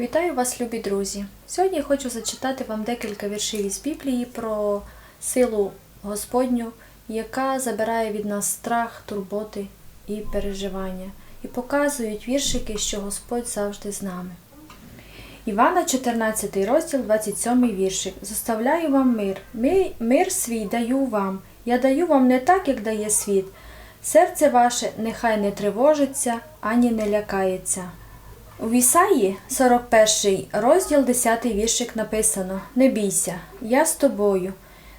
Вітаю вас, любі друзі! Сьогодні я хочу зачитати вам декілька віршів із Біблії про силу Господню, яка забирає від нас страх, турботи і переживання, і показують віршики, що Господь завжди з нами. Івана, 14 розділ, 27 віршик. Заставляю вам мир. Ми- Мир свій даю вам. Я даю вам не так, як дає світ. Серце ваше нехай не тривожиться, ані не лякається. У Ісаї 41 розділ 10 віршик написано Не бійся, я з тобою,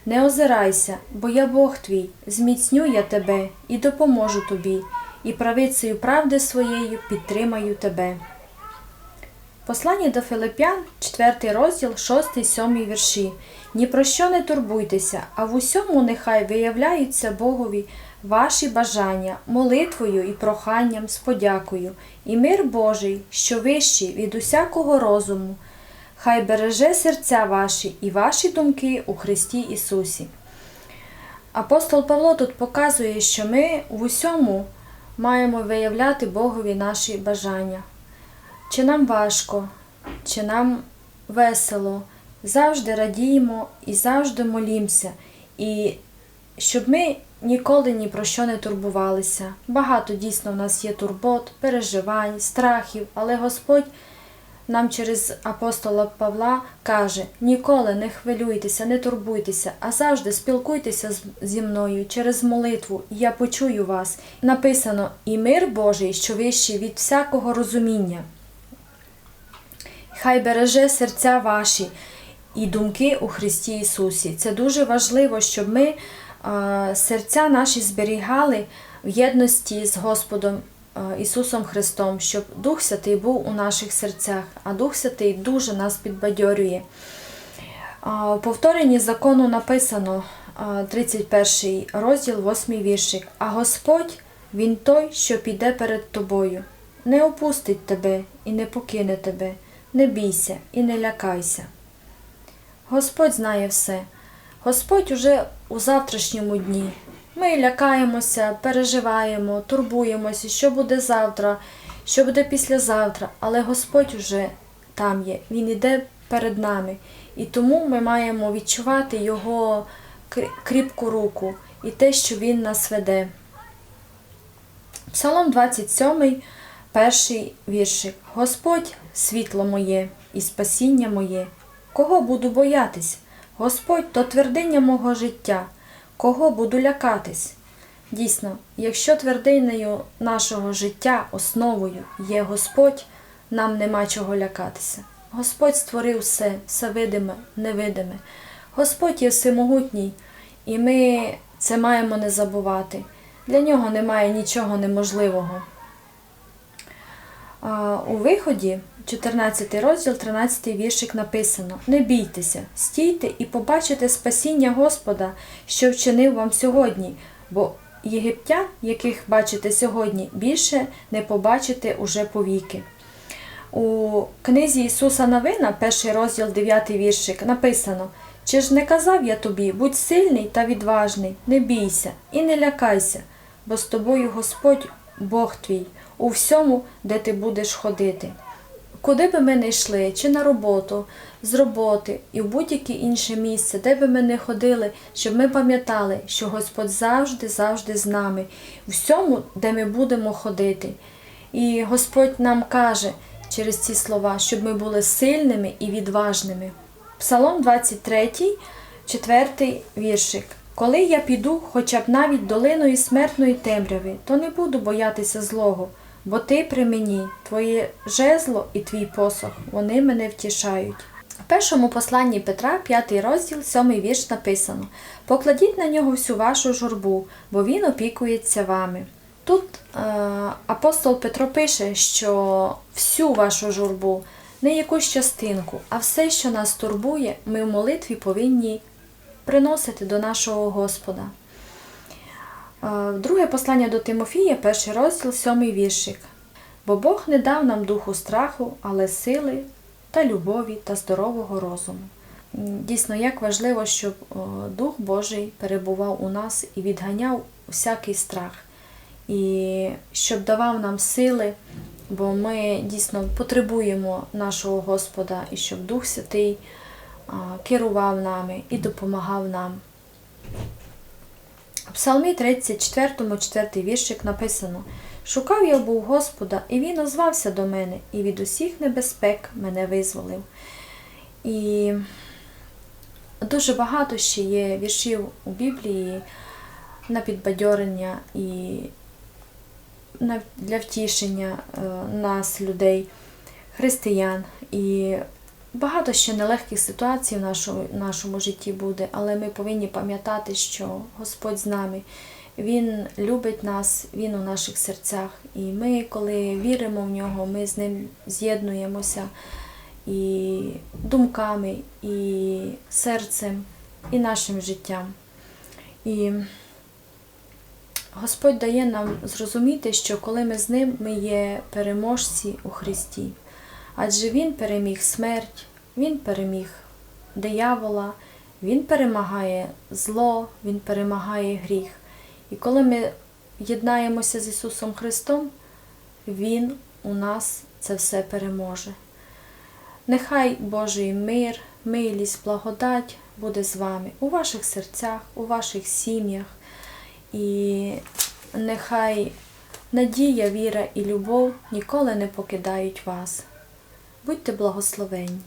не озирайся, бо я Бог твій, зміцню я тебе і допоможу тобі, і правицею правди своєю підтримаю тебе. Послання до Филип'ян, 4 розділ, 6-7 вірші. Ні про що не турбуйтеся, а в усьому нехай виявляються Богові ваші бажання, молитвою і проханням з подякою, і мир Божий, що вищий від усякого розуму, хай береже серця ваші і ваші думки у Христі Ісусі. Апостол Павло тут показує, що ми в усьому маємо виявляти Богові наші бажання. Чи нам важко, чи нам весело, завжди радіємо і завжди молімося, і щоб ми ніколи ні про що не турбувалися. Багато дійсно в нас є турбот, переживань, страхів, але Господь нам через апостола Павла каже: ніколи не хвилюйтеся, не турбуйтеся, а завжди спілкуйтеся зі мною через молитву, і я почую вас. Написано: і мир Божий, що вищий від всякого розуміння. Хай береже серця ваші і думки у Христі Ісусі. Це дуже важливо, щоб ми серця наші зберігали в єдності з Господом Ісусом Христом, щоб Дух Святий був у наших серцях, а Дух Святий дуже нас підбадьорює. У повторенні закону написано 31 розділ, 8 віршик. А Господь Він той, що піде перед тобою, не опустить тебе і не покине тебе, не бійся і не лякайся. Господь знає все. Господь уже у завтрашньому дні. Ми лякаємося, переживаємо, турбуємося, що буде завтра, що буде післязавтра, але Господь уже там є, Він іде перед нами. І тому ми маємо відчувати Його кріпку руку і те, що Він нас веде. Псалом 27, перший віршик. Господь світло моє і спасіння моє. Кого буду боятись? Господь то твердиня мого життя. Кого буду лякатись? Дійсно, якщо твердинею нашого життя, основою є Господь, нам нема чого лякатися. Господь створив все, все видиме, невидиме. Господь є всемогутній, і ми це маємо не забувати. Для нього немає нічого неможливого. У виході, 14 розділ, 13 віршик написано: Не бійтеся, стійте і побачите спасіння Господа, що вчинив вам сьогодні, бо єгиптян, яких бачите сьогодні, більше не побачите уже повіки. У книзі Ісуса Новина, перший розділ, 9 віршик, написано: Чи ж не казав я тобі, будь сильний та відважний, не бійся і не лякайся, бо з тобою Господь, Бог твій, у всьому, де ти будеш ходити. Куди би ми не йшли, чи на роботу, з роботи і в будь-яке інше місце, де би ми не ходили, щоб ми пам'ятали, що Господь завжди, завжди з нами, у всьому, де ми будемо ходити. І Господь нам каже через ці слова, щоб ми були сильними і відважними. Псалом 23, 4 віршик. Коли я піду, хоча б навіть долиною смертної темряви, то не буду боятися злого, бо ти при мені, твоє жезло і твій посох, вони мене втішають. В першому посланні Петра, 5 розділ, 7 вірш написано: Покладіть на нього всю вашу журбу, бо він опікується вами. Тут е, апостол Петро пише, що всю вашу журбу, не якусь частинку, а все, що нас турбує, ми в молитві повинні приносити до нашого Господа. Е, Друге послання до Тимофія, перший розділ, сьомий віршик. Бо Бог не дав нам духу страху, але сили та любові та здорового розуму. Дійсно, як важливо, щоб Дух Божий перебував у нас і відганяв всякий страх, і щоб давав нам сили бо ми дійсно потребуємо нашого Господа і щоб Дух Святий керував нами і допомагав нам. Псалмі 34, 4 віршик написано: Шукав я був Господа, і Він озвався до мене, і від усіх небезпек мене визволив. І дуже багато ще є віршів у Біблії на підбадьорення і для втішення е, нас, людей, християн. І багато ще нелегких ситуацій в нашому, нашому житті буде, але ми повинні пам'ятати, що Господь з нами. Він любить нас, Він у наших серцях. І ми, коли віримо в нього, ми з ним з'єднуємося і думками, і серцем, і нашим життям. І Господь дає нам зрозуміти, що коли ми з ним, ми є переможці у Христі. Адже Він переміг смерть, Він переміг диявола, Він перемагає зло, Він перемагає гріх. І коли ми єднаємося з Ісусом Христом, Він у нас це все переможе. Нехай Божий мир, милість, благодать буде з вами у ваших серцях, у ваших сім'ях. І нехай надія, віра і любов ніколи не покидають вас. Будьте благословенні!